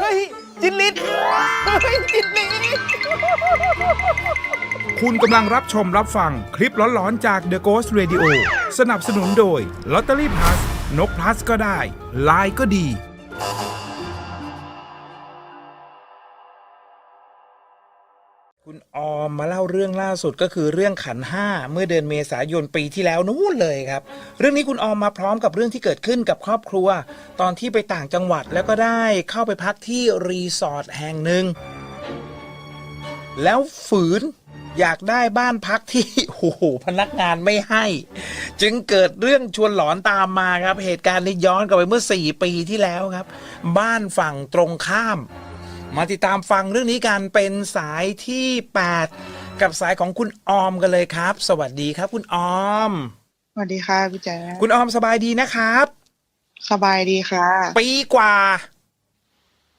เฮ้ย จินลิศเฮ้ย จินลิศคุณกำลังรับชมรับฟังคลิปหลอนๆจาก The Ghost Radio สนับสนุนโดย Lottery Plus นก plus ก็ได้ ลายก็ดี มมาเล่าเรื่องล่าสุดก็คือเรื่องขันห้าเมื่อเดือนเมษายนปีที่แล้วนู้นเลยครับ เรื่องนี้คุณออมมาพร้อมกับเรื่องที่เกิดขึ้นกับครอบครัว ตอนที่ไปต่างจังหวัดแล้วก็ได้เข้าไปพักที่รีสอร์ทแห่งหนึ่งแล้วฝืนอยากได้บ้านพักที่โอ้โหพนักงานไม่ให้ จึงเกิดเรื่องชวนหลอนตามมาครับ เหตุการณ์นี้ย้อนกลับไปเมื่อ 4 ปีที่แล้วครับ บ้านฝั่งตรงข้าม มาติดตามฟังเรื่องนี้กันเป็นสายที่ 8 กับสายของคุณออมกันเลยครับ สวัสดีครับ คุณออม สวัสดีค่ะพี่แจ๊คคุณออมสบายดีนะครับ สบายดีค่ะ ปีกว่า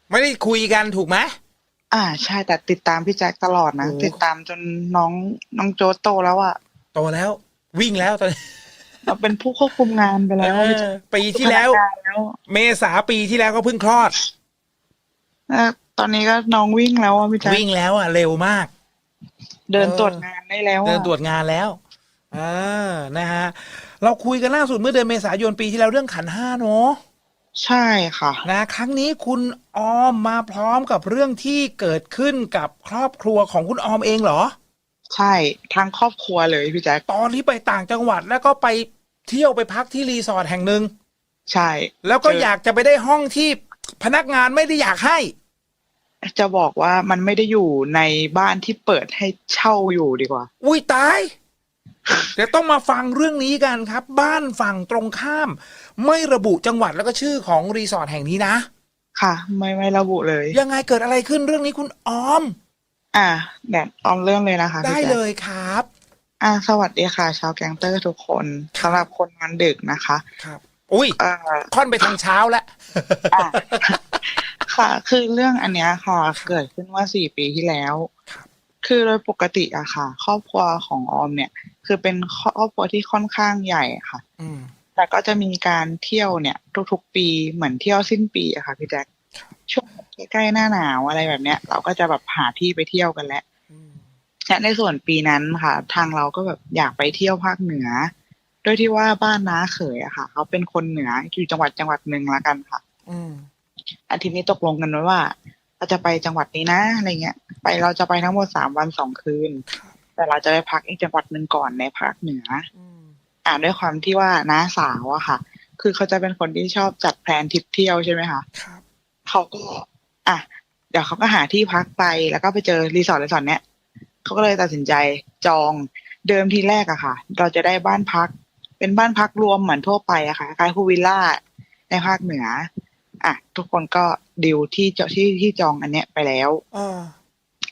ไม่ได้คุยกันถูกไหมอ่าใช่แต่ติดตามพี่แจ๊คตลอดนะโอ้ติดตามจนน้องน้องโจ๊ตโตแล้วอะโตแล้ว วิ่งแล้วตอนนี้เราเป็นผู้ควบคุมงานไปแล้วพี่แจ๊คปีที่แล้วพนักงานแล้ว เมษาปีที่แล้วก็เพิ่งคลอดเอ่อ ตอนนี้ก็น้องวิ่งแล้วอะพี่แจ๊ควิ่งแล้วอะเร็วมาก เดินเออตรวจงานได้แล้วอะเดินตรวจงานแล้วอ่านะฮะ เราคุยกันล่าสุดเมื่อเดือนเมษายนปีที่แล้วเรื่องขันห้าเนาะ ใช่ค่ะ นะครั้งนี้คุณออมมาพร้อมกับเรื่องที่เกิดขึ้นกับครอบครัวของคุณออมเองเหรอ ใช่ทั้งครอบครัวเลยพี่แจ๊คตอนที่ไปต่างจังหวัดแล้วก็ไปเที่ยวไปพักที่รีสอร์ทแห่งหนึ่งใช่ แล้วก็เจออยากจะไปได้ห้องที่พนักงานไม่ได้อยากให้ จะบอกว่ามันไม่ได้อยู่ในบ้านที่เปิดให้เช่าอยู่ดีกว่า อุ้ยตาย เดี๋ยวต้องมาฟังเรื่องนี้กันครับ บ้านฝั่งตรงข้าม ไม่ระบุจังหวัดแล้วก็ชื่อของรีสอร์ทแห่งนี้นะ ค่ะ ไม่ไม่ระบุเลย ยังไงเกิดอะไรขึ้นเรื่องนี้คุณออม อ่าแดดออมเรื่องเลยนะคะพี่ได้แจ๊ค เลยครับ อ่าสวัสดีค่ะ ชาวแกงเตอร์ทุกคนสำหรับคนนอนดึกนะคะครับ อุ้ยเอ่อ ค่อนไปทางเช้าแล้ว อะ ค่ะ คือเรื่องอันเนี้ยค่ะ เกิดขึ้นว่าสี่ปีที่แล้วครับคือโดยปกติอะค่ะ ครอบครัวของออมเนี่ย คือเป็นครอบครัวที่ค่อนข้างใหญ่ค่ะอืมแต่ก็จะมีการเที่ยวเนี่ย ทุกๆปีเหมือนเที่ยวสิ้นปีอะค่ะพี่แจ๊คช่วงใกล้ๆหน้าหนาวอะไรแบบเนี้ย เราก็จะแบบหาที่ไปเที่ยวกันแล้วอืมและในส่วนปีนั้นค่ะ ทางเราก็แบบอยากไปเที่ยวภาคเหนือโดยที่ว่าบ้านน้าเขยอะค่ะ เขาเป็นคนเหนืออยู่จังหวัดจังหวัดหนึ่งละกันค่ะ อืม อาทิตย์นี้ตกลงกันไว้ว่าเราจะไปจังหวัดนี้นะอะไรเงี้ย ไปเราจะไปทั้งหมดสามวันสองคืน แต่เราจะไปพักอีกจังหวัดหนึ่งก่อนในภาคเหนืออืมอ่าด้วยความที่ว่าน้าสาวอะค่ะ คือเขาจะเป็นคนที่ชอบจัดแพลนทริปเที่ยวใช่ไหมคะครับเขาก็ อะเดี๋ยวเขาก็หาที่พักไปแล้วก็ไปเจอรีสอร์ทรีสอร์ทเนี้ยเขาก็เลยตัดสินใจจองเดิมทีแรกอะค่ะ เราจะได้บ้านพัก เป็นบ้านพักรวมเหมือนทั่วไปอะค่ะคล้ายๆพูลวิลล่าในภาคเหนือ อะทุกคนก็ดิวที่เจาที่ที่จองอันเนี้ยไปแล้วอ่า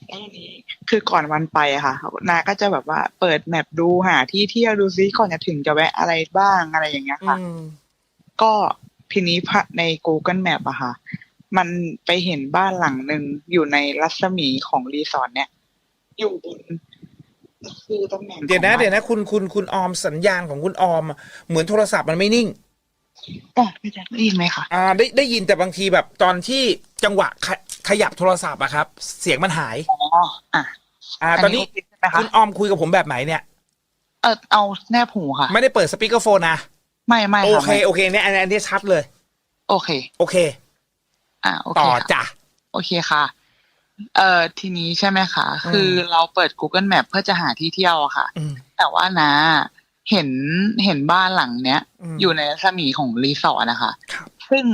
แล้วทีนี้คือก่อนวันไปอะค่ะนาก็จะแบบว่าเปิดแมปดูหาที่เที่ยวดูซิก่อนจะถึงจะแวะอะไรบ้างอะไรอย่างเงี้ยค่ะอืมก็ทีนี้พระใน Google Map อะค่ะ มันไปเห็นบ้านหลังหนึ่งอยู่ในรัศมีของรีสอร์ทเนี่ยอยู่บนคือตำแหน่งเดี๋ยวนะของบ้าเดี๋ยวนะคุณคุณคุณออมสัญญาณของคุณออมอะเหมือนโทรศัพท์มันไม่นิ่ง อะพี่แจ๊คได้ยินไหมคะอ่าได้ได้ยินแต่บางทีแบบตอนที่จังหวะขยขยับโทรศัพท์อะครับ เสียงมันหาย อ๋ออะ อ่า ตอนนี้โเคใช่ไหมคะ คุณออมคุยกับผมแบบไหนเนี่ย เออเอาแนบหูค่ะ ไม่ได้เปิดสปีกเกอร์โฟนนะ ไม่ไม่โอค่ะเคไม่โอเคเนี่ยอันนี้อันนี้ชัดเลย โอเค โอเค อะโอเคต่อค่ะ จ้ะ โอเคค่ะ เอ่อทีนี้ใช่ไหมคะ อืม คือเราเปิด Google Map เพื่อจะหาที่เที่ยวอะค่ะ อืมแต่ว่านะ เห็นเห็นบ้านหลังเนี้ยอืมอยู่ในรัศมีของรีสอร์ทนะคะครับซึ่ง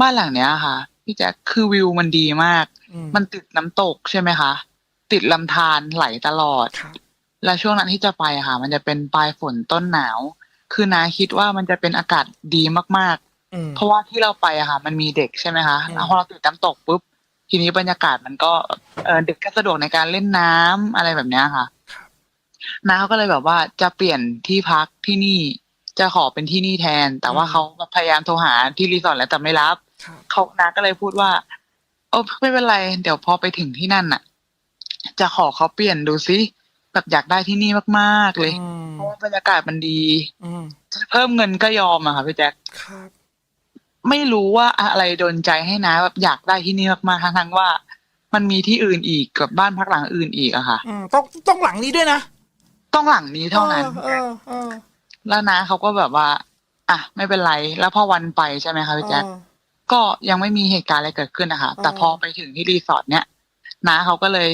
บ้านหลังเนี้ยค่ะพี่แจ๊คคือวิวมันดีมากอืมมันติดน้ำตกใช่ไหมคะ ติดลำธารไหลตลอดครับและช่วงนั้นที่จะไปอะค่ะ มันจะเป็นปลายฝนต้นหนาว คือนาคิดว่ามันจะเป็นอากาศดีมากอืมๆเพราะว่าที่เราไปอะค่ะ มันมีเด็กใช่ไหมคะอืมแล้วพอเราติดน้ำตกปุ๊บทีนี้บรรยากาศมันก็เออเด็กก็สะดวกในการเล่นน้ำอะไรแบบเนี้ยค่ะครับ น้าเขาก็เลยแบบว่าจะเปลี่ยนที่พักที่นี่จะขอเป็นที่นี่แทน แต่ว่าเขาพยายามโทรหาที่รีสอร์ทแล้วแต่ไม่รับครับเขาน้าก็เลยพูดว่าโอ้ไม่เป็นไร เดี๋ยวพอไปถึงที่นั่นน่ะ จะขอเขาเปลี่ยนดูซิแบบอยากได้ที่นี่มากๆเลยอืมเพราะว่าบรรยากาศมันดีอืมเพิ่มเงินก็ยอมอะค่ะพี่แจ๊คครับไม่รู้ว่าอะไรโดนใจให้นะแบบอยากได้ที่นี่มากๆทั้งๆว่า มันมีที่อื่นอีกกับบ้านพักหลังอื่นอีกอะค่ะอืมต้องต้องหลังนี้ด้วยนะ ต้องหลังนี้เท่านั้น เออเออแล้วนะเขาก็แบบว่า อะไม่เป็นไร แล้วพอวันไปใช่ไหมคะพี่แจ๊คเออก็ยังไม่มีเหตุการณ์อะไรเกิดขึ้นนะคะแต่อ๋อพอไปถึงที่รีสอร์ทเนี้ยน้าเขาก็เลย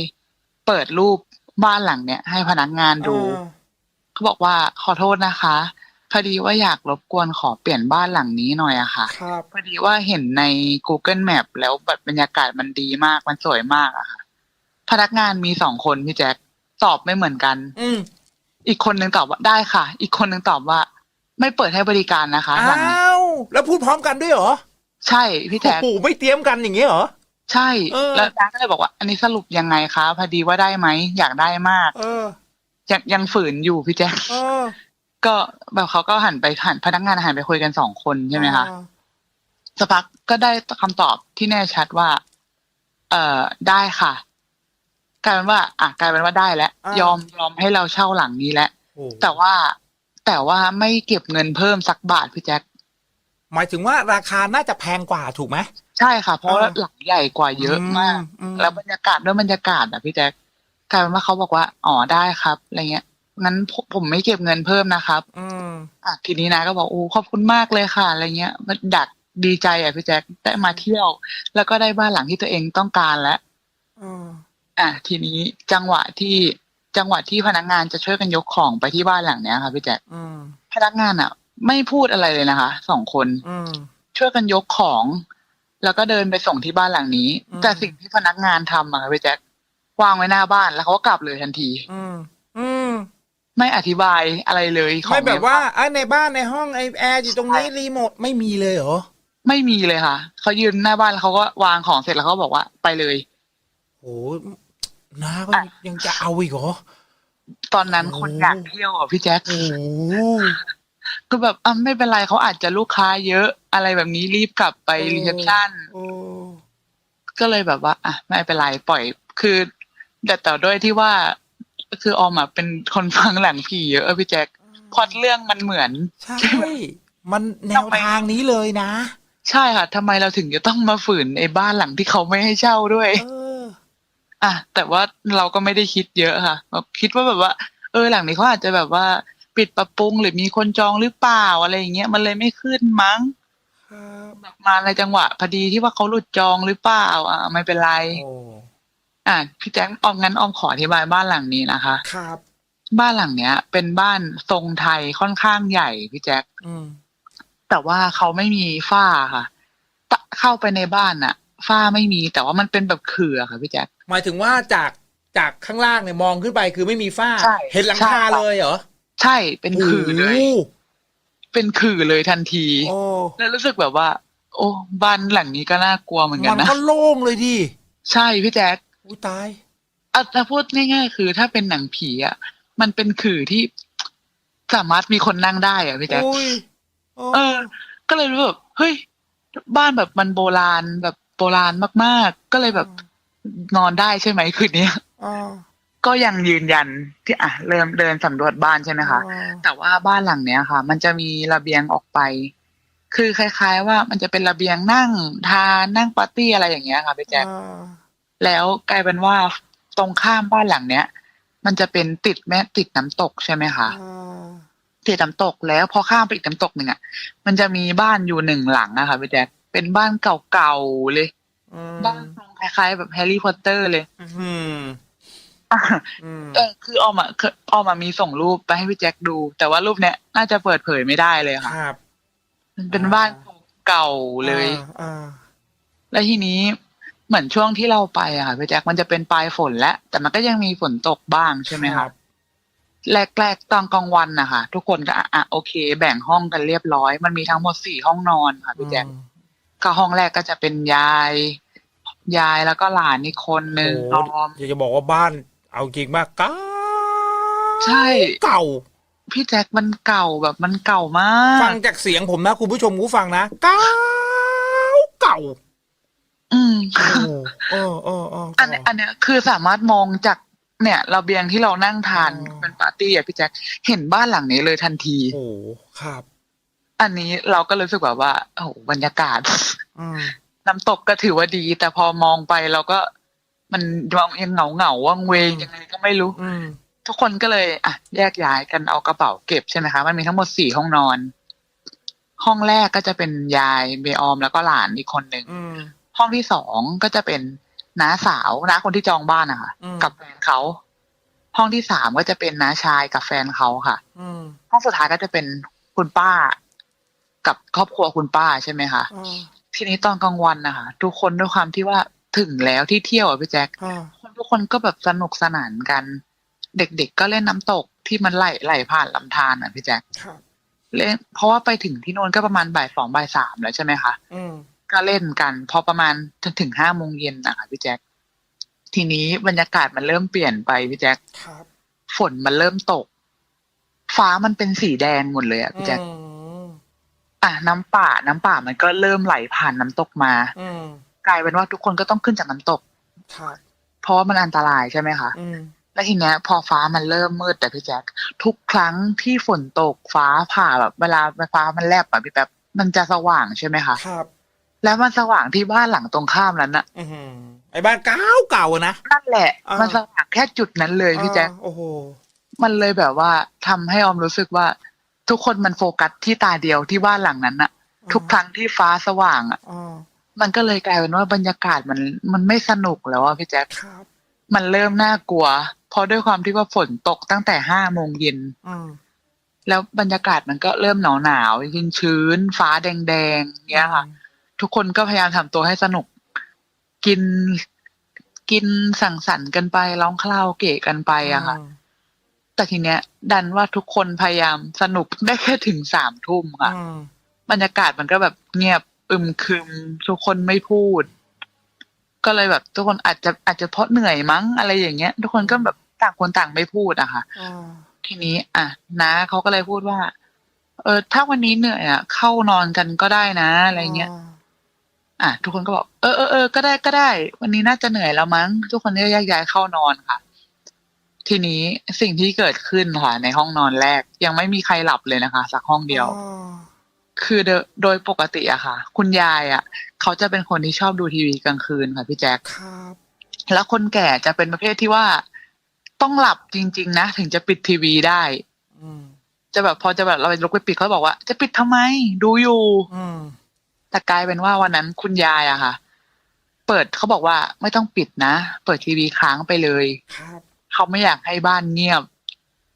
เปิดรูปบ้านหลังเนี้ยให้พนักงานดูเออเขาบอกว่าขอโทษนะคะพอดีว่าอยากรบกวนขอเปลี่ยนบ้านหลังนี้หน่อยอะค่ะครับพอดีว่าเห็นใน Google Map แล้วแบบบรรยากาศมันดีมากมันสวยมากอะค่ะ พนักงานมีสองคนพี่แจ็คตอบไม่เหมือนกัน อืม อีกคนนึงตอบว่าได้ค่ะ อีกคนนึงตอบว่า ไม่เปิดให้บริการนะคะหลังนี้อ้าว แล้วพูดพร้อมกันด้วยเหรอ ใช่พี่แจ็คโอ้โหไม่เตรียมกันอย่างเงี้ยเหรอ ใช่เออแล้วน้าก็เลยบอกว่า อันนี้สรุปยังไงคะพอดีว่าได้ไหมอยากได้มาก เออยังยังฝืนอยู่พี่แจ็คเออก็แบบเขาก็หันไปหันพนักงานหันไปคุยกันสองคนใช่ไหมคะเออสักพักก็ได้คำตอบที่แน่ชัดว่า เอ่อได้ค่ะ กลายเป็นว่า อะกลายเป็นว่าได้แล้วายอมยอมให้เราเช่าหลังนี้แล้วโอ้แต่ว่าแต่ว่าไม่เก็บเงินเพิ่มสักบาทพี่แจ็คหมายถึงว่าราคาน่าจะแพงกว่าถูกไหม ใช่ค่ะ เพราะว่าอ่า หลังใหญ่กว่าเยอะมาก อืมแล้วบรรยากาศด้วยบรรยากาศอะพี่แจ็คกลายเป็นว่าเขาบอกว่าอ๋อได้ครับอะไรเงี้ยงั้นผมผมไม่เก็บเงินเพิ่มนะครับ อืม อะทีนี้นะก็บอกโอ้ขอบคุณมากเลยค่ะอะไรเงี้ยมันดักดีใจอะพี่แจ็คได้มาเที่ยว แล้วก็ได้บ้านหลังที่ตัวเองต้องการแล้ว อืม อะทีนี้จังหวะที่จังหวะที่พนักงานจะช่วยกันยกของไปที่บ้านหลังเนี้ยค่ะพี่แจ็คอืมพนักงานอะ ไม่พูดอะไรเลยนะคะสองคนอืมช่วยกันยกของ แล้วก็เดินไปส่งที่บ้านหลังนี้อืมแต่สิ่งที่พนักงานทำอะค่ะพี่แจ็ควางไว้หน้าบ้านแล้วเขาก็กลับเลยทันที อืม อืม ไม่อธิบายอะไรเลยของไม่แบบว่าในไอ้ในบ้านในห้องไอแอร์อยู่ตรงนี้รีโมทไม่มีเลยเหรอไม่มีเลยค่ะเขายืนหน้าบ้านแล้วเขาก็วางของเสร็จแล้วเขาบอกว่าไปเลยโห น้าก็ยังจะเอาอีกเหรอ ตอนนั้นโอ้คนอยากเที่ยวอะพี่แจ็คโอ้โหก็แบบอะไม่เป็นไรเขาอาจจะลูกค้าเยอะอะไรแบบนี้รีบกลับไปรีเซพชันโอ้ก็เลยแบบว่า อะ ไม่เป็นไรปล่อย คือ แต่แต่ด้วยที่ว่า คือออมอะเป็นคนฟังหลังผีเยอะพี่แจ็คพล็อดเรื่องมันเหมือน ใช่ มันแนวทางนี้เลยนะ ใช่ค่ะทำไมเราถึงจะต้องมาฝืนไอ้บ้านหลังที่เขาไม่ให้เช่าด้วย เออ อะแต่ว่าเราก็ไม่ได้คิดเยอะค่ะแบบคิดว่าแบบว่า เออหลังนี้เขาอาจจะแบบว่าปิดปรับปรุงหรือมีคนจองหรือเปล่าอะไรอย่างเงี้ยมันเลยไม่ขึ้นมั้งครับแบบมาในจังหวะพอดีที่ว่าเขาหลุดจองหรือเปล่า อะ ไม่เป็นไรโอ้อะพี่แจ๊คออมงั้นออมขออธิบายบ้านหลังนี้นะคะ ครับ บ้านหลังเนี้ย เป็นบ้านทรงไทยค่อนข้างใหญ่พี่แจ๊คอืมแต่ว่าเขาไม่มีฝ้าค่ะตะเข้าไปในบ้านน่ะฝ้าไม่มีแต่ว่ามันเป็นแบบเขื่อค่ะพี่แจ๊ค หมายถึงว่าจากจากข้างล่างเนี่ยมองขึ้นไปคือไม่มีฝ้า ใช่เห็นหลังใช่คาเลยเหรอใช่เป็นขื่อเลยโเป็นขื่อเลยทันที โอ้แล้วรู้สึกแบบว่า โอ้บ้านหลังนี้ก็น่ากลัวเหมือนกัมันนนะ ก็โล่งเลยดิใช่พี่แจ๊คอุ้ยตาย อะถ้าพูดง่ายๆคือ ถ้าเป็นหนังผีอะมันเป็นขื่อที่สามารถมีคนนั่งได้อะพี่แจ๊ค อุ้ยโอ้เออ ก็เลยรู้แบบเฮ้ย บ้านแบบมันโบราณแบบโบราณมาก ๆ ก็เลยแบบ นอนได้ใช่ไหมคืนนี้อ๋อก็ยังยืนยันที่อะเริ่มเดินสำรวจบ้านใช่ไหมคะอ๋อแต่ว่าบ้านหลังเนี้ยค่ะ มันจะมีระเบียงออกไป คือคล้าย ๆ ว่ามันจะเป็นระเบียงนั่งทานนั่งปาร์ตี้อะไรอย่างเงี้ยค่ะพี่แจ๊คอ่าแล้วกลายเป็นว่าตรงข้ามบ้านหลังเนี้ย มันจะเป็นติดแม่ติดน้ำตกใช่ไหมคะอ่าติดน้ำตกแล้วพอข้ามไปอีกน้ำตกหนึ่งอะมันจะมีบ้านอยู่หนึ่งหลังอะค่ะพี่แจ๊คเป็นบ้านเก่าๆเลยอืมบ้านทรง คล้ายๆ แบบแฮร์รี่พอตเตอร์เลย อืมอืมเออคือออมอะคือออมอะมีส่งรูปไปให้พี่แจ็คดู แต่ว่ารูปเนี้ยน่าจะเปิดเผยไม่ได้เลยค่ะครับ มันเป็นบ้านเก่าเลยอ่าแล้วทีนี้เหมือนช่วงที่เราไปอะค่ะพี่แจ็คมันจะเป็นปลายฝนแล้วแต่มันก็ยังมีฝนตกบ้างใช่ไหมครับแรกๆตอนกลางวันนะคะทุกคนก็อะอะโอเค แบ่งห้องกันเรียบร้อย มันมีทั้งหมดสี่ห้องนอนค่ะพี่แจ็คอืมก็ห้องแรกก็จะเป็นยาย ยายแล้วก็หลานอีกคนหนึ่งโอ้อโหอม อยากจะบอกว่าบ้านเอาจริงมากเก่าใช่ เก่า พี่แจ็คมันเก่าแบบมันเก่ามาก ฟังจากเสียงผมนะคุณผู้ชมผู้ฟังนะเก่าเก่าอืมโอ้เออเออเอออันเนี้ยอันเนี้ยคือสามารถมองจากเนี่ยระเบียงที่เรานั่งทานอ๋อ เป็นปาร์ตี้อะพี่แจ็คเห็นบ้านหลังนี้เลยทันที โอ้ครับอันนี้เราก็รู้สึกแบบว่าโอ้โหบรรยากาศ อืม น้ำตกก็ถือว่าดี แต่พอมองไปเราก็ มันยังเหงาเหงาๆว่างเวงยังไงก็ไม่รู้อืมทุกคนก็เลยอะแยกย้ายกันเอากระเป๋าเก็บใช่ไหมคะมันมีทั้งหมดสี่ห้องนอน ห้องแรกก็จะเป็นยายเบออมแล้วก็หลานอีกคนหนึ่งอืมห้องที่สองก็จะเป็นน้าสาวน้าคนที่จองบ้านนะคะอืมกับแฟนเขาห้องที่สามก็จะเป็นน้าชายกับแฟนเขาค่ะอืมห้องสุดท้ายก็จะเป็นคุณป้า กับครอบครัวคุณป้าใช่ไหมคะอ่า ทีนี้ตอนกลางวันนะคะทุกคนด้วยความที่ว่าถึงแล้วที่เที่ยวอะพี่แจ๊คอ่าคนทุกคนก็แบบสนุกสนานกัน เด็กๆก็เล่นน้ำตกที่มันไหลไหลผ่านลำธารอะพี่แจ๊คครับเล่นเพราะว่าไปถึงที่โน่นก็ประมาณบ่ายสองบ่ายสามแล้วใช่ไหมคะอืมก็เล่นกัน พอประมาณจนถึงห้าโมงเย็นนะคะพี่แจ๊คทีนี้บรรยากาศมันเริ่มเปลี่ยนไปพี่แจ๊คครับฝนมันเริ่มตก ฟ้ามันเป็นสีแดงหมดเลยอะพี่แจ๊ค อืมอะน้ำป่าน้ำป่ามันก็เริ่มไหลผ่านน้ำตกมา อืมกลายเป็นว่าทุกคนก็ต้องขึ้นจากน้ำตกครับเพราะว่ามันอันตรายใช่ไหมคะอืมแล้วทีเนี้ย พอฟ้ามันเริ่มมืดแต่พี่แจ๊คทุกครั้งที่ฝนตกฟ้าผ่าแบบเวลาฟ้ามันแลบอะพี่แป๊บมันจะสว่างใช่ไหมคะครับ แล้วมันสว่างที่บ้านหลังตรงข้ามนั้นน่ะอืมไอ้บ้านเก่าเก่าอะนะนั่นแหละอ่ามัมันสว่างแค่จุดนั้นเลยพี่แจ๊คอ่าโอ้โหมันเลยแบบว่าทำให้ออมรู้สึกว่า ทุกคนมันโฟกัสที่ตาเดียวที่บ้านหลังนั้นน่ะทุกครั้งที่ฟ้าสว่างอะอ่ามันก็เลยกลายเป็นว่าบรรยากาศมันมันไม่สนุกแล้วอะพี่แจ๊คครับมันเริ่มน่ากลัว เพราะด้วยความที่ว่าฝนตกตั้งแต่ห้าโมงเย็นอืมแล้วบรรยากาศมันก็เริ่มหนาวหนาวชื้นชื้นๆฟ้าแดงแดงๆเงี้ยค่ะ ทุกคนก็พยายามทำตัวให้สนุก กินกินสั่งสรรค์กันไปร้องคาราโอเกะกันไปอะค่ะ แต่ทีเนี้ย ดันว่าทุกคนพยายามสนุกได้แค่ถึงสามทุ่มค่ะอืมบรรยากาศมันก็แบบเงียบอึมครึม ทุกคนไม่พูด ก็เลยแบบทุกคนอาจจะอาจจะเพราะเหนื่อยมั้งอะไรอย่างเงี้ย ทุกคนก็แบบต่างคนต่างไม่พูดอะค่ะอ่าทีนี้ อะน้าเขาก็เลยพูดว่า เออ ถ้าวันนี้เหนื่อยอะ เข้านอนกันก็ได้นะอะไรเงี้ยอะทุกคนก็บอกเออเออเออก็ได้ก็ได้ วันนี้น่าจะเหนื่อยแล้วมั้ง ทุกคนก็แยกย้ายเข้านอนค่ะ ทีนี้สิ่งที่เกิดขึ้นค่ะในห้องนอนแรก ยังไม่มีใครหลับเลยนะคะ สักห้องเดียวอ่าคือโดยโดยปกติอะค่ะ คุณยายอะเขาจะเป็นคนที่ชอบดูทีวีกลางคืนค่ะพี่แจ๊คครับ แล้วคนแก่จะเป็นประเภทที่ว่าต้องหลับจริง ๆ นะ ถึงจะปิดทีวีได้ อืม จะแบบพอจะแบบเราไปลุกไปปิดเขาบอกว่า จะปิดทำไม ดูอยู่ อืม แต่กลายเป็นว่าวันนั้นคุณยายอะค่ะ เปิดเขาบอกว่าไม่ต้องปิดนะ เปิดทีวีค้างไปเลย ครับ เขาไม่อยากให้บ้านเงียบ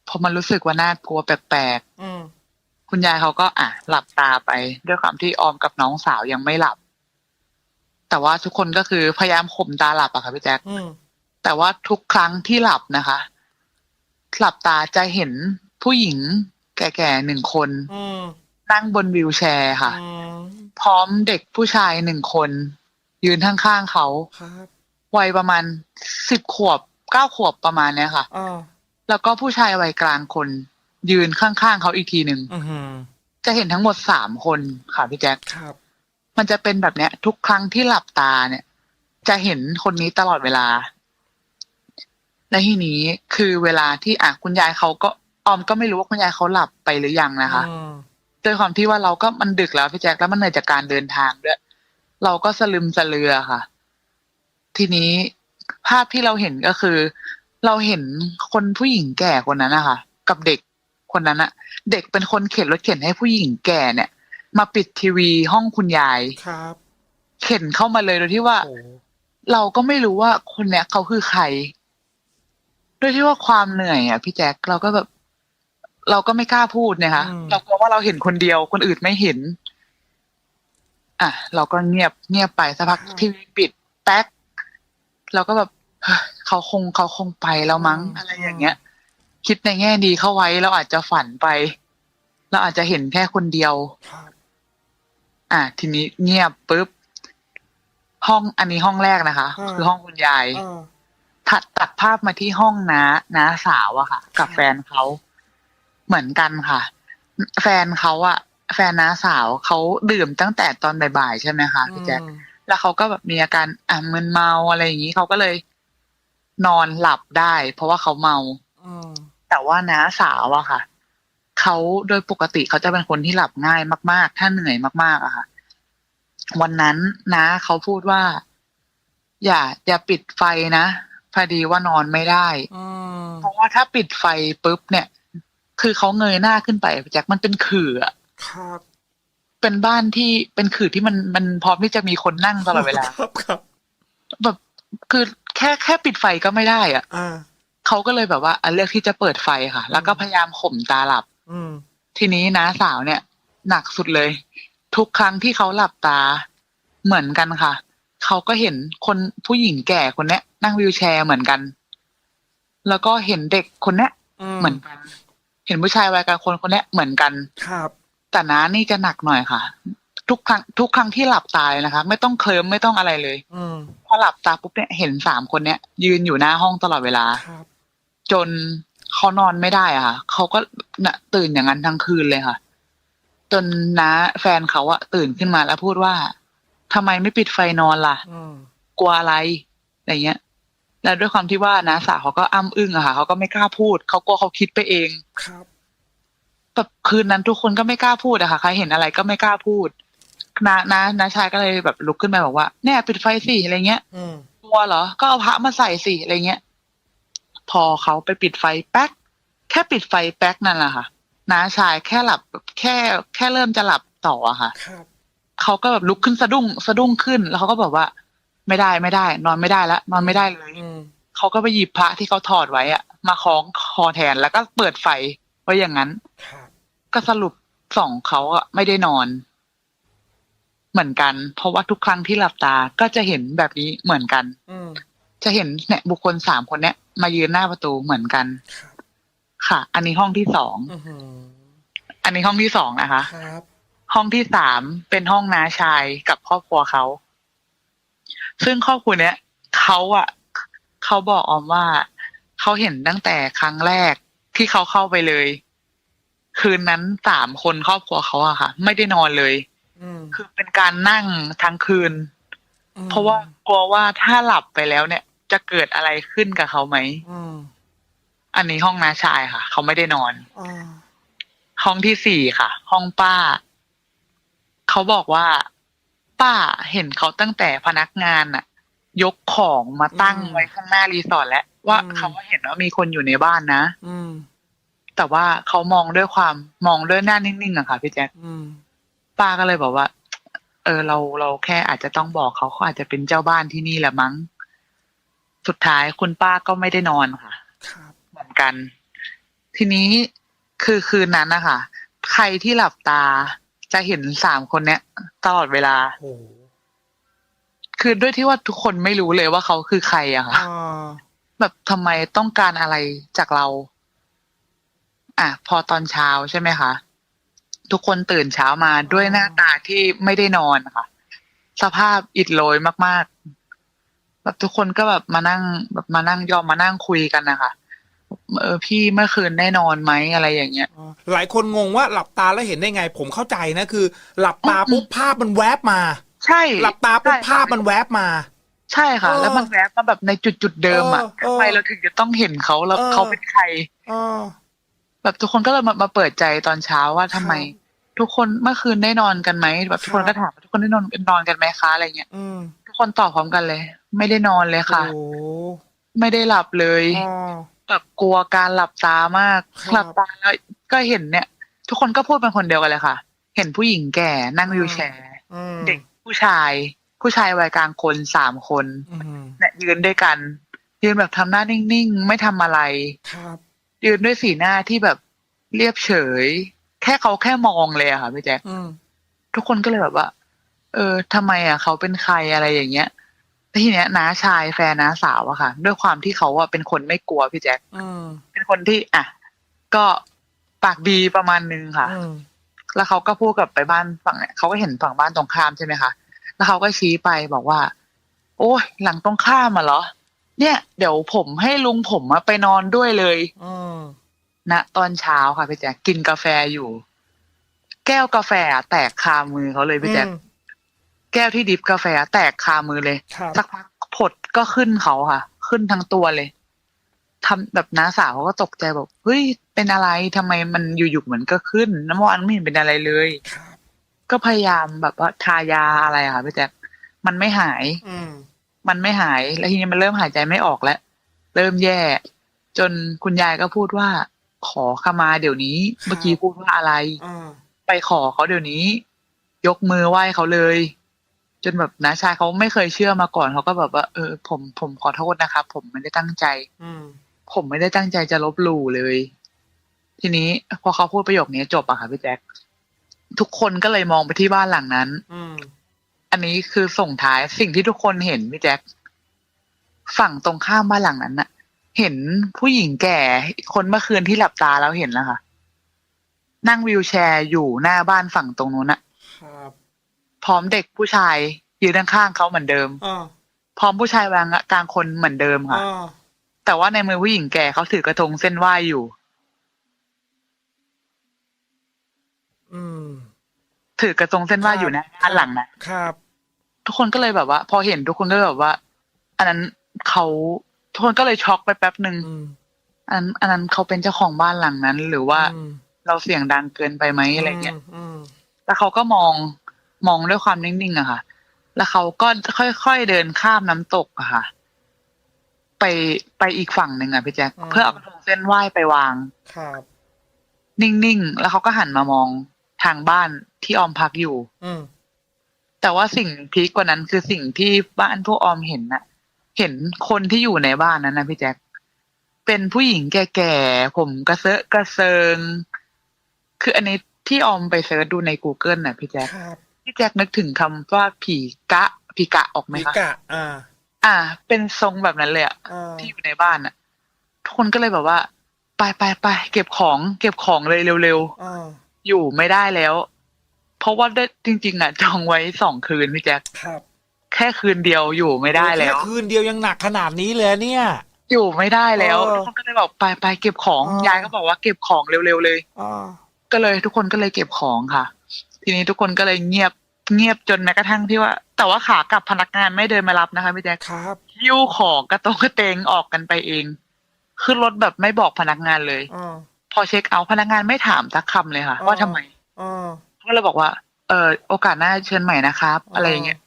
เพราะมันรู้สึกว่าน่ากลัวแปลกอืมๆคุณยายเขาก็อะหลับตาไป ด้วยความที่ออมกับน้องสาวยังไม่หลับ แต่ว่าทุกคนก็คือพยายามข่มตาหลับอะค่ะพี่แจ๊ค อืมแต่ว่าทุกครั้งที่หลับนะคะ หลับตาจะเห็นผู้หญิงแก่ๆหนึ่งคน อืมนั่งบนวิวแชร์ค่ะ อืมพร้อมเด็กผู้ชายหนึ่งคน ยืนข้างๆเขา ครับ วัยประมาณสิบขวบ เก้าขวบประมาณเนี้ยค่ะอ่าแล้วก็ผู้ชายวัยกลางคน ยืนข้างๆเขาอีกทีหนึ่งอืมจะเห็นทั้งหมดสามคนค่ะพี่แจ๊คครับมันจะเป็นแบบเนี้ย ทุกครั้งที่หลับตาเนี่ย จะเห็นคนนี้ตลอดเวลา และทีนี้คือเวลาที่อะคุณยายเขาก็ออมก็ไม่รู้ว่าคุณยายเขาหลับไปหรือยังนะคะอืมด้วยความที่ว่าเราก็มันดึกแล้วพี่แจ๊คแล้วมันเหนื่อยจากการเดินทางด้วย เราก็สลึมสลือค่ะ ทีนี้ ภาพที่เราเห็นก็คือ เราเห็นคนผู้หญิงแก่คนนั้นนะคะกับเด็กคนนั้นอะเด็กเป็นคนเข็นรถเข็นให้ผู้หญิงแก่เนี่ย มาปิดทีวีห้องคุณยายครับ เข็นเข้ามาเลยโดยที่ว่าโอ้เราก็ไม่รู้ว่าคนเนี้ยเขาคือใครด้วยที่ว่าความเหนื่อยอะพี่แจ๊คเราก็แบบ เราก็ไม่กล้าพูดเนี่ยค่ะเรากลัวว่าเราเห็นคนเดียวคนอื่นไม่เห็น อะ เราก็เงียบเงียบไปสักพักทีวีปิดแป๊ก เราก็แบบเฮ้ยเขาคงเขาคงไปแล้วมั้งอะไรอย่างเงี้ย คิดในแง่ดีเข้าไว้เราอาจจะฝันไปเราอาจจะเห็นแค่คนเดียวครับอะทีนี้เงียบปุ๊บห้องอันนี้ห้องแรกนะคะ คือห้องคุณยายอ่าถัดตัดภาพมาที่ห้องน้าน้าสาวอะค่ะ กับค่ะแฟนเขาเหมือนกันค่ะ แฟนเขาอะแฟนน้าสาวเขาดื่มตั้งแต่ตอนบ่ายๆใช่ไหมคะพี่แจ๊คอืม แล้วเขาก็แบบมีอาการอะมึนเมาอะไรอย่างนี้เขาก็เลย นอนหลับได้ เพราะว่าเขาเมาอืมแต่ว่าน้าสาวอะค่ะเขาโดยปกติเขาจะเป็นคนที่หลับง่ายมาก ๆ ถ้าเหนื่อยมาก ๆอะค่ะ วันนั้นน้าเขาพูดว่า อย่า อย่าปิดไฟนะพอดีว่านอนไม่ได้อืมเพราะว่าถ้าปิดไฟปุ๊บเนี่ย คือเขาเงยหน้าขึ้นไปแจ็คมันเป็นขื่ออะครับ เป็นบ้านที่เป็นขื่อที่มันมันพร้อมที่จะมีคนนั่งตลอดเวลาครับครับ แบบคือแค่แค่ปิดไฟก็ไม่ได้อะอ่าเขาก็เลยแบบว่าอะเลือกที่จะเปิดไฟค่ะ แล้วก็พยายามข่มตาหลับอืมทีนี้น้าสาวเนี่ย หนักสุดเลย ทุกครั้งที่เขาหลับตาเหมือนกันค่ะเขาก็เห็นคนผู้หญิงแก่คนเนี้ย นั่งวีลแชร์เหมือนกัน แล้วก็เห็นเด็กคนเนี้ยเหมือนกัน เห็นผู้ชายวัยกลางคนคนเนี้ยเหมือนกันครับ แต่น้านี่จะหนักหน่อยค่ะ ทุกครั้งทุกครั้งที่หลับตาเลยนะคะ ไม่ต้องเคลิ้มไม่ต้องอะไรเลย อืมพอหลับตาปุ๊บเนี่ยเห็นสามคนเนี้ยยืนอยู่หน้าห้องตลอดเวลา ครับ จนเขานอนไม่ได้อะค่ะเขาก็น่ะตื่นอย่างนั้นทั้งคืนเลยค่ะ จนน้าแฟนเขาอะตื่นขึ้นมาแล้วพูดว่าทำไมไม่ปิดไฟนอนล่ะ อืมกลัวอะไรอะไรเงี้ย แล้วด้วยความที่ว่าน้าสาวเขาก็อ้ำอึ้งอะค่ะเขาก็ไม่กล้าพูด เขากลัวเขาคิดไปเอง ครับ แบบคืนนั้นทุกคนก็ไม่กล้าพูดอะค่ะใครเห็นอะไรก็ไม่กล้าพูดน้าน้าน้าชายก็เลยแบบลุกขึ้นมาบอกว่าเนี่ยปิดไฟสิอะไรเงี้ยอืมกลัวเหรอ ก็เอาพระมาใส่สิอะไรเงี้ย พอเขาไปปิดไฟแป๊กแค่ปิดไฟแป๊กนั่นแหละค่ะน้าชายแค่หลับแค่แค่เริ่มจะหลับต่ออะค่ะครับเขาก็แบบลุกขึ้นสะดุ้งสะดุ้งขึ้น แล้วเขาก็บอกว่า ไม่ได้ไม่ได้ นอนไม่ได้แล้วนอนไม่ได้เลยอืมเขาก็ไปหยิบพระที่เขาถอดไว้อะมาคล้องคอแทนแล้วก็เปิดไฟไว้อย่างนั้นครับ ก็สรุปสองเขาอะไม่ได้นอน เหมือนกัน เพราะว่าทุกครั้งที่หลับตาก็จะเห็นแบบนี้เหมือนกัน อืมจะเห็นเนี่ยบุคคลสามคนเนี้ยมายืนหน้าประตูเหมือนกันครับค่ะ อันนี้ห้องที่สองอือหืออันนี้ห้องที่สองนะคะครับห้องที่สามเป็นห้องน้าชายกับครอบครัวเขา ซึ่งครอบครัวเนี้ยเขาอะเขาบอกออมว่าเขาเห็นตั้งแต่ครั้งแรกที่เขาเข้าไปเลย คืนนั้นสามคนครอบครัวเขาอะค่ะ ไม่ได้นอนเลยอืมคือเป็นการนั่งทั้งคืนอืมเพราะว่ากลัวว่าถ้าหลับไปแล้วเนี่ย จะเกิดอะไรขึ้นกับเขาไหมอืมอันนี้ห้องน้าชายค่ะ เขาไม่ได้นอนอ่าห้องที่สี่ค่ะ ห้องป้า เขาบอกว่า ป้าเห็นเขาตั้งแต่พนักงานน่ะยกของมาตั้งไว้ข้างหน้ารีสอร์ทแล้วว่าเขาเห็นว่ามีคนอยู่ในบ้านนะ อืม แต่ว่าเขามองด้วยความมองด้วยหน้านิ่งๆอะค่ะพี่แจ๊คอืมป้าก็เลยบอกว่า เออ เราเราแค่อาจจะต้องบอกเขาเขาอาจจะเป็นเจ้าบ้านที่นี่แหละมั้ง สุดท้ายคุณป้าก็ไม่ได้นอนค่ะครับเหมือนกัน ทีนี้คือคืนนั้นนะคะใครที่หลับตาจะเห็นสามคนเนี้ยตลอดเวลาโอ้โหคือด้วยที่ว่าทุกคนไม่รู้เลยว่าเขาคือใครอะค่ะอ่าแบบทำไมต้องการอะไรจากเรา อะพอตอนเช้าใช่ไหมคะ ทุกคนตื่นเช้ามาด้วยหน้าตาที่ไม่ได้นอนค่ะ สภาพอิดโรยมากๆ แบบทุกคนก็แบบมานั่งแบบมานั่งยอมมานั่งคุยกันนะคะเออพี่เมื่อคืนได้นอนไหมอะไรอย่างเงี้ยอ่าหลายคนงงว่าหลับตาแล้วเห็นได้ไง ผมเข้าใจนะคือ หลับตาปุ๊บภาพมันแวบมา ใช่ หลับตาปุ๊บใช่ภาพมันแวบมา ใช่ค่ะเออแล้วมันแวบมาแบบในจุดจุดๆเดิมอะเออเออทำไมเราถึงจะต้องเห็นเขาแล้วเออเขาเป็นใครอ่า แบบทุกคนก็เลยมามาเปิดใจตอนเช้าว่าทำไม ทุกคนเมื่อคืนได้นอนกันไหมแบบทุกคนครัก็บถามว่าทุกคนได้นอนนอนกันไหมคะอะไรเงี้ยอืมทุกคนตอบพร้อมกันเลย ไม่ได้นอนเลยค่ะโอ้โหไม่ได้หลับเลยอ่าแบบกลัวการหลับตามากครับหลับตาแล้วก็เห็นเนี่ย ทุกคนก็พูดเป็นคนเดียวกันเลยค่ะ เห็นผู้หญิงแก่นั่งวิวแชร์อืมเด็กผู้ชาย ผู้ชายวัยกลางคนสามคนอืมเนี่ยยืนด้วยกัน ยืนแบบทำหน้านิ่งๆ ไม่ทำอะไรครับ ยืนด้วยสีหน้าที่แบบเรียบเฉย แค่เขาแค่มองเลยอะค่ะพี่แจ๊คอืมทุกคนก็เลยแบบว่า เออทำไมอะเขาเป็นใครอะไรอย่างเงี้ยแล้วทีเนี้ยน้าชายแฟนน้าสาวอะค่ะ ด้วยความที่เขาอะเป็นคนไม่กลัวพี่แจ๊คอืมเป็นคนที่อะก็ปากดีประมาณนึงค่ะอืมแล้วเขาก็พูดกับไปบ้านฝั่งเนี่ยเขาก็เห็นฝั่งบ้านตรงข้ามใช่ไหมคะแล้วเขาก็ชี้ไปบอกว่า โอ้ยหลังตรงข้ามมาเหรอ เนี่ย เดี๋ยวผมให้ลุงผมอะไปนอนด้วยเลยอืมณตอนเช้าค่ะพี่แจ๊คกินกาแฟอยู่ แก้วกาแฟอะแตกคามือเขาเลยพี่แจ๊คอืมแก้วที่ดิบกาแฟแตกคามือเลยครับสักพักผดก็ขึ้นเขาค่ะ ขึ้นทั้งตัวเลยทำแบบน้าสาวเขาก็ตกใจบอกเฮ้ยเป็นอะไรทำไมมันอยู่ๆเหมือนก็ขึ้น น้ำมันไม่เห็นเป็นอะไรเลยครับก็พยายามแบบว่าทายาอะไรอะค่ะพี่แจ๊คมันไม่หาย อื มมันไม่หาย แล้วทีนี้มันเริ่มหายใจไม่ออกแล้ว เริ่มแย่ จนคุณยายก็พูดว่า ขอขมาเดี๋ยวนี้ เมื่อกี้พูดว่าอะไรอ่าไปขอเขาเดี๋ยวนี้ ยกมือไหว้เขาเลย จนแบบน้าชายเขาไม่เคยเชื่อมาก่อนเขาก็แบบว่าเออ ผมผมขอโทษนะครับผมไม่ได้ตั้งใจ อืมผมไม่ได้ตั้งใจจะลบหลู่เลย ทีนี้ พอเขาพูดประโยคนี้จบอะค่ะพี่แจ๊คทุกคนก็เลยมองไปที่บ้านหลังนั้น อืมอันนี้คือส่งท้ายสิ่งที่ทุกคนเห็นพี่แจ๊คฝั่งตรงข้ามบ้านหลังนั้นน่ะ เห็นผู้หญิงแก่คนเมื่อคืนที่หลับตาแล้วเห็นแล้วค่ะ นั่งวีลแชร์อยู่หน้าบ้านฝั่งตรงนู้นน่ะครับพร้อมเด็กผู้ชายยืนข้างๆเขาเหมือนเดิมอ่าพร้อมผู้ชายวางกลางคนเหมือนเดิมค่ะอ่าแต่ว่าในมือผู้หญิงแก่เขาถือกระทงเส้นไหว้อยู่ อืม ถือกระทงเส้นไหว้อยู่หน้าบ้านหลังนั้นครับ ทุกคนก็เลยแบบว่า พอเห็นทุกคนก็เลยแบบว่า อันนั้นเขาทุกคนก็เลยช็อกไปแป๊บหนึ่งอืมอันนั้นอันนั้นเขาเป็นเจ้าของบ้านหลังนั้น หรือว่าอืมเราเสียงดังเกินไปไหมอะไรเงี้ยอืมแล้วเขาก็มองมองด้วยความนิ่งๆอะค่ะ แล้วเขาก็ค่อยๆเดินข้ามน้ำตกอะค่ะ ไปไปอีกฝั่งหนึ่งอะพี่แจ๊คเพื่อเอากระทงเส้นไหว้ไปวางครับนิ่งๆ แล้วเขาก็หันมามองทางบ้านที่ออมพักอยู่ อืม แต่ว่าสิ่งพีคกว่านั้นคือสิ่งที่บ้านพวกออมเห็นน่ะ เห็นคนที่อยู่ในบ้านนั้นนะพี่แจ๊คเป็นผู้หญิงแก่ๆ ผมกระเซาะกระเซิง คืออันนี้ที่ออมไปเสิร์ชดูใน Google น่ะพี่แจ๊คครับพี่แจ๊คนึกถึงคำว่าผีกะ ผีกะออกไหมมิคะกะ อ่า อ่า เป็นทรงแบบนั้นเลยอะอ่า ที่อยู่ในบ้านน่ะทุกคนก็เลยแบบว่า ไปไปไปเก็บของ เก็บของเลยเร็วๆอ่าอยู่ไม่ได้แล้ว เพราะว่าได้จริง ๆ อะ จองไว้สองคืนพี่แจ๊คครับ แค่คืนเดียวอยู่ไม่ได้แล้วค่คืนเดียวยังหนักขนาดนี้เลยเนี่ย อยู่ไม่ได้แล้วเออทุกคนก็เลยบอกไปไปเก็บของอ่ายยายก็บอกว่าเก็บของเร็วๆเลย อ่าก็เลยทุกคนก็เลยเก็บของค่ะ ทีนี้ทุกคนก็เลยเงียบเงียบจนแม้กระทั่งที่ว่า แต่ว่าขากลับพนักงานไม่เดินมารับนะคะพี่แจ๊คครับหิ้วของกระโตงกระเตงออกกันไปเองขึ้นรถแบบไม่บอกพนักงานเลย อ่า พอเช็คเอาท์พนักงานไม่ถามสักคำเลยค่ะอ๋อว่าทำไม อ่า ก็เลยบอกว่า เออโอกาสหน้าเชิญใหม่นะครับอ๋อออะไรอย่างเงี้ย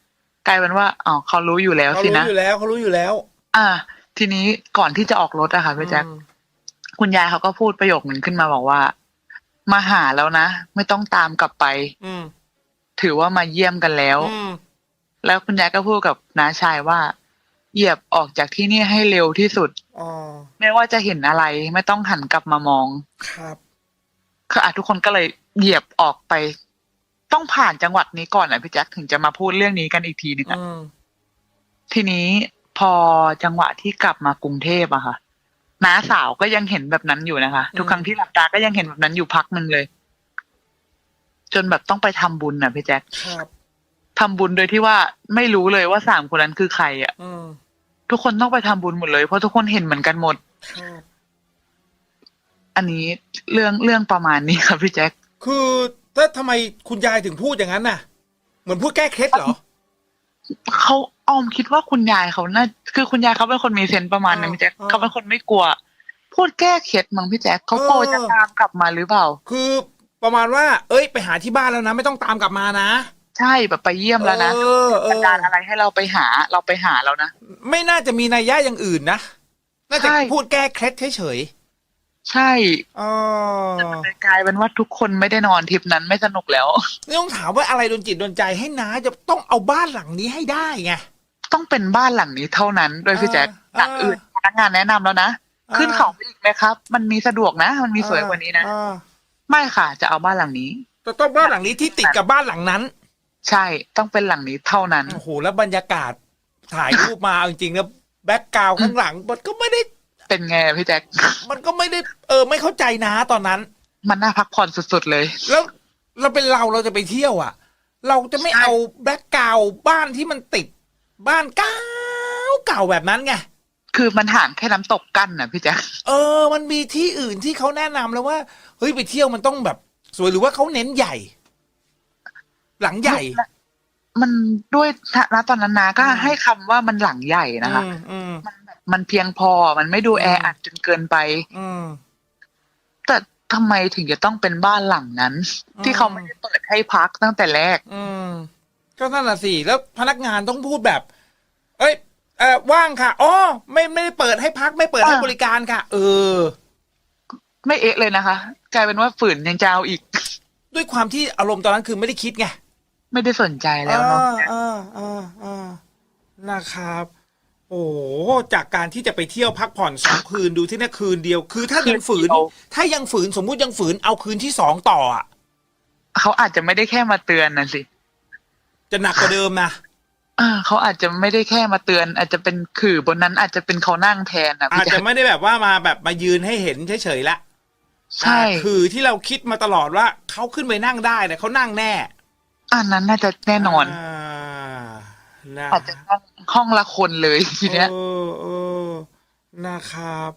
กลายเป็นว่าอ๋อเขารู้อยู่แล้วเขาสิรู้นะอยู่แล้วเขารู้อยู่แล้ว อ่า ทีนี้ก่อนที่จะออกรถอะค่ะพี่แจ๊คอืมคุณยายเขาก็พูดประโยคหนึ่งขึ้นมาบอกว่า มาหาแล้วนะ ไม่ต้องตามกลับไป อืมถือว่ามาเยี่ยมกันแล้วอืมแล้วคุณยายก็พูดกับน้าชายว่า เหยียบออกจากที่นี่ให้เร็วที่สุดอ๋อไม่ว่าจะเห็นอะไร ไม่ต้องหันกลับมามอง ครับคืออะทุกคนก็เลยเหยียบออกไป ต้องผ่านจังหวัดนี้ก่อนอะพี่แจ๊คถึงจะมาพูดเรื่องนี้กันอีกทีหนึ่งอะอืมทีนี้พอจังหวะที่กลับมากรุงเทพอะค่ะน้าสาวก็ยังเห็นแบบนั้นอยู่นะคะ ทุกครั้งที่หลับตาก็ยังเห็นแบบนั้นอยู่พักหนึ่งเลย จนแบบต้องไปทำบุญน่ะพี่แจ๊คครับทำบุญโดยที่ว่าไม่รู้เลยว่าสามคนนั้นคือใครอะอืมทุกคนต้องไปทำบุญหมดเลยเพราะทุกคนเห็นเหมือนกันหมดครับอันนี้เรื่องเรื่องประมาณนี้ครับพี่แจ๊คคือ ถ้าทำไมคุณยายถึงพูดอย่างนั้นน่ะ เหมือนพูดแก้เคล็ดเหรอ เขาออมคิดว่าคุณยายเขาน่าคือคุณยายเขาเป็นคนมีเซนส์ประมาณนึงอ่าพี่แจ๊คอ่า เขาเป็นคนไม่กลัว พูดแก้เคล็ดมั้งพี่แจ๊คเขากลัวเออจะตามกลับมาหรือเปล่า คือประมาณว่า เอ้ย ไปหาที่บ้านแล้วนะ ไม่ต้องตามกลับมานะใช่แบบไปเยี่ยมแล้วนะเออเอสัญอญาณอะไรให้เราไปหาเราไปหาแล้วนะ ไม่น่าจะมีนัยยะอย่างอื่นนะ น่าจะใช่ พูดแก้เคล็ดเฉย ใช่ๆอ๋อแต่กลายเป็นว่าทุกคนไม่ได้นอนทริปนั้นไม่สนุกแล้วนี่ต้องถามว่าอะไรโดนจิตโดนใจให้น้าจะต้องเอาบ้านหลังนี้ให้ได้ไง ต้องเป็นบ้านหลังนี้เท่านั้น โดยพี่แจ๊คอ่าหลังอื่นพนักงานแนะนำแล้วนะอ่าขึ้นเขาไปอีกไหมครับ มันมีสะดวกนะ มันมีสวยกว่านี้นะอ่าไม่ค่ะ จะเอาบ้านหลังนี้แต่ต้องบ้านหลังนี้ที่ติดกับบ้านหลังนั้น ใช่ ต้องเป็นหลังนี้เท่านั้น โอ้โห แล้วบรรยากาศถ่ายรูปมาเอาจริงๆแล้วแบ็กกราวข้างหลังมันก็ไม่ได้ เป็นไงอะพี่แจ๊คมันก็ไม่ได้เออไม่เข้าใจนะตอนนั้น มันน่าพักผ่อนสุดๆเลย แล้วเราเป็นเราเราจะไปเที่ยวอะ เราจะไม่ใช่เอาแบ็กกราวบ้านที่มันติด บ้านเก่าเก่าแบบนั้นไงคือมันห่างแค่น้ำตกกั้นนะพี่แจ๊คเออ มันมีที่อื่นที่เขาแนะนำแล้วว่าเฮ้ยไปเที่ยวมันต้องแบบ สวยหรือว่าเขาเน้นใหญ่ หลังใหญ่ มันด้วยณตอนนั้นนาก็อืมให้คำว่ามันหลังใหญ่นะคะอืมอืมมันแบบ มันเพียงพอมันไม่ดูแออัดจนเกินไป อืมแต่ทำไมถึงจะต้องเป็นบ้านหลังนั้นอืมที่เขาไม่ได้เปิดให้พักตั้งแต่แรก อืมก็นั่นน่ะสิแล้วพนักงานต้องพูดแบบ เอ้ยเออว่างค่ะอ๋อไม่ไม่ได้เปิดให้พักไม่เปิดให้อ่าบริการค่ะ เออ ไม่เอะเลยนะคะกลายเป็นว่าฝืนยังจะเอาอีก ด้วยความที่อารมณ์ตอนนั้นคือไม่ได้คิดไงไม่ได้สนใจแล้วเนาะเออเออเออนะครับ โอ้โหจากการที่จะไปเที่ยวพักผ่อนสองคืนดูที่นี่คืนเดียว คือถ้ายังฝืน ถ้ายังฝืนสมมุติยังฝืนเอาคืนที่สองต่ออะเขาอาจจะไม่ได้แค่มาเตือนนะสิ จะหนักกว่าเดิมนะเออเขาอาจจะไม่ได้แค่มาเตือน อาจจะเป็นขื่อบนนั้นอาจจะเป็นเขานั่งแทนนะอาพี่จจะแจ๊คไม่ได้แบบว่ามาแบบมายืนให้เห็นเฉยๆละใช่อ่าคือที่เราคิดมาตลอดว่าเขาขึ้นไปนั่งได้เนี่ยเขานั่งแน่อันนั้นน่าจะแน่นอนานะ อาจจะนั่งห้องละคนเลยทีเนี้ยเออเออนะครับ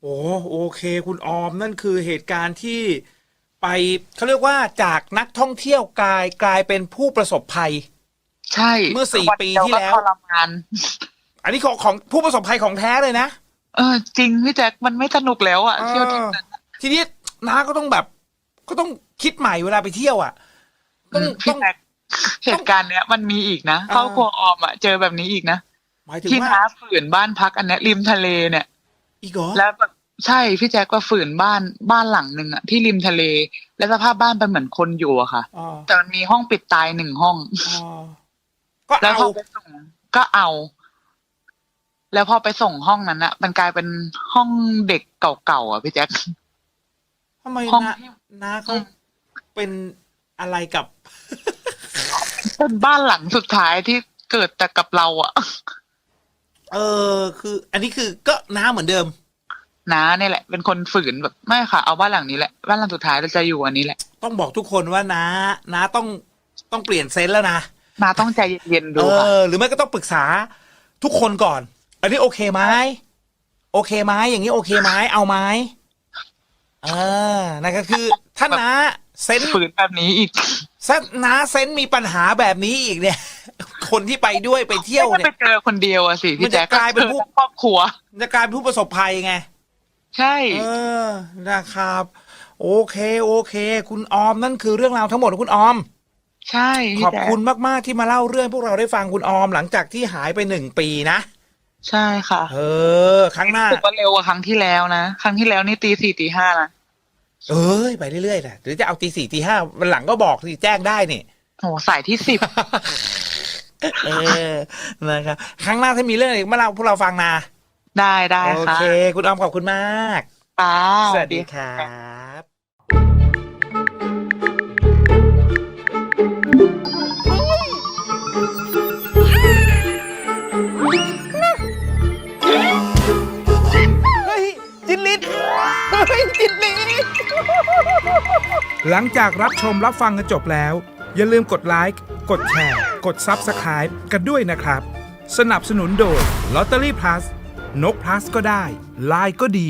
โอ้โอเค คุณออมนั่นคือเหตุการณ์ที่ไปเขาเรียกว่าจากนักท่องเที่ยวกลายกลายเป็นผู้ประสบภัย ใช่เมื่อสี่นปีเดียที่แล้วก็ทรมานอันนี้ของของผู้ประสบภัยของแท้เลยนะเออ จริงพี่แจ๊คมันไม่สนุกแล้วอะเที่ยวทริปนั้นทีนี้น้าก็ต้องแบบ ก็ต้องคิดใหม่เวลาไปเที่ยวอะต้องพี่ต้องแจ๊ค เหตุการณ์เนี้ยมันมีอีกนะอ่าครอบครัวออมอะเจอแบบนี้อีกนะหมายถึงที่ว่าน้าฝืนบ้านพักอันเนี้ยริมทะเลเนี่ย อีกเหรอแล้วแบบใช่พี่แจ๊คก็ฝืนบ้านบ้านหลังหนึ่งอะที่ริมทะเล แล้วสภาพบ้านเป็นเหมือนคนอยู่อะค่ะ อ๋อแต่มันมีห้องปิดตายหนึ่งห้อง อ๋อก็แล้วเอาพอไปส่งก็เอา แล้วพอไปส่งห้องนั้นอะมันกลายเป็นห้องเด็กเก่าๆอะพี่แจ๊ค ทำไมห้องน้าที่น้าเขาเป็นอะไรกับ เป็นบ้านหลังสุดท้ายที่เกิดแต่กับเราอะเออ คือ อันนี้คือก็น้าเหมือนเดิม น้าเนี่ยแหละ เป็นคนฝืนแบบไม่ค่ะ เอาบ้านหลังนี้แหละ บ้านหลังสุดท้ายเราจะอยู่อันนี้แหละ ต้องบอกทุกคนว่าน้าน้าต้องต้องเปลี่ยนเซนส์แล้วนะน้าต้องใจเย็นๆเอดูค่ะอ หรือไม่ก็ต้องปรึกษาทุกคนก่อน อันนี้โอเคไหมโอเคไหมอย่างนี้โอเคไหมเอาไหมเออนั่นก็คือถ้าน้าเซนส์ ฝืนแบบนี้อีก ถ้าน้าเซนส์มีปัญหาแบบนี้อีกเนี่ย คนที่ไปด้วยไปเที่ยวไม่เนี่ไปยเจอคนเดียวอะสิมันพี่จะแจ๊คกลายเป็นผู้จอทั้งครอบครัว จะกลายเป็นผู้ประสบภัยไง ใช่ เออ นะครับ โอเค โอเค คุณออมนั่นคือเรื่องราวทั้งหมดของคุณออม ใช่พี่ขอบแจ๊คคุณมาก ๆ ที่มาเล่าเรื่องพวกเราได้ฟังคุณออมหลังจากที่หายไปหนึ่งปีนะ ใช่ค่ะเออ ครั้งหน้า รู้สึกว่าเร็วกว่าครั้งที่แล้วนะ ครั้งที่แล้วนี่ตีสี่ตีห้านะ เอ้ยไปเรื่อยๆนะหรือจะเอาตีสี่ตีห้าวันหลังก็บอกสิแจ้งได้นี่โหสายที่สิบเออนะครับครั้งหน้าถ้ามีเรื่องอะไรมาเล่าพวกเราฟังนะได้ได้โอค่ะเค คุณออมขอบคุณมาก ป้า สวัสดีครับเฮ้ยจินลิศ เฮ้ยจินลิศหลังจากรับชมรับฟังกันจบแล้ว อย่าลืมกดไลค์ กดแชร์ กด Subscribe กันด้วยนะครับ สนับสนุนโดย Lottery Plus นก plus ก็ได้ ลายก็ดี